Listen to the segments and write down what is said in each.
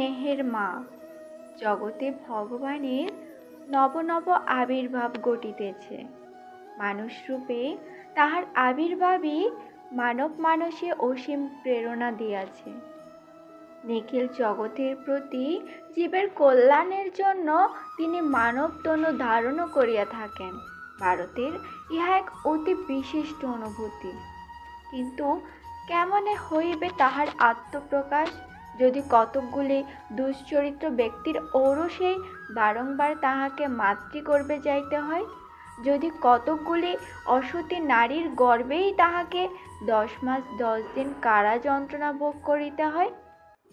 স্নেহের মা। জগতে ভগবানের নব নব আবির্ভাব ঘটিতেছে। মানুষ রূপে তাহার আবির্ভাবই মানব মানসে অসীম প্রেরণা দিয়াছে। নিখিল জগতের প্রতি জীবের কল্যাণের জন্য তিনি মানব তনু ধারণও করিয়া থাকেন। ভারতের ইহা এক অতি বিশিষ্ট অনুভূতি। কিন্তু কেমনে হইবে তাহার আত্মপ্রকাশ? যদি কতকগুলি দুশ্চরিত্র ব্যক্তির ঔরসেই বারংবার তাহাকে মাতৃ করবে যাইতে হয়, যদি কতকগুলি অসতী নারীর গর্বেই তাহাকে দশ মাস দশ দিন কারা যন্ত্রণা ভোগ করিতে হয়?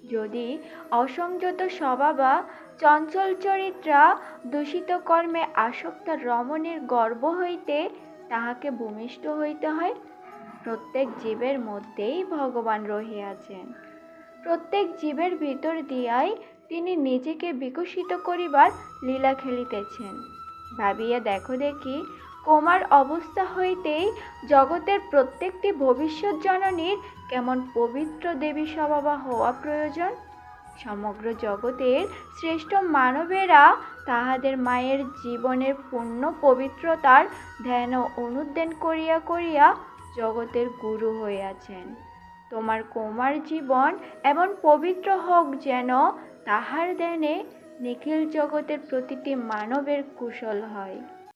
যদি অসংযত স্বভাবা চঞ্চল চরিত্রা দূষিত কর্মে আসক্ত রমণীর গর্ব হইতে তাহাকে ভূমিষ্ঠ হইতে হয়, প্রত্যেক জীবের মধ্যেই ভগবান রহিয়াছেন। প্রত্যেক জীবের ভিতর দিয়াই তিনি নিজেকে বিকশিত করিবার লীলা খেলিতেছেন। ভাবিয়া দেখো দেখি, কোমার অবস্থা হইতেই জগতের প্রত্যেকটি ভবিষ্যৎ জননীর কেমন পবিত্র দেবী স্বভাবা হওয়া প্রয়োজন। সমগ্র জগতের শ্রেষ্ঠ মানবেরা তাহাদের মায়ের জীবনের পূর্ণ পবিত্রতার ধ্যান ও অনুধ্যান করিয়া করিয়া জগতের গুরু হইয়াছেন। তোমার কোমার জীবন এমন পবিত্র হোক যেন তাহার দেনে নিখিল জগতের প্রতিটি মানবের কুশল হয়।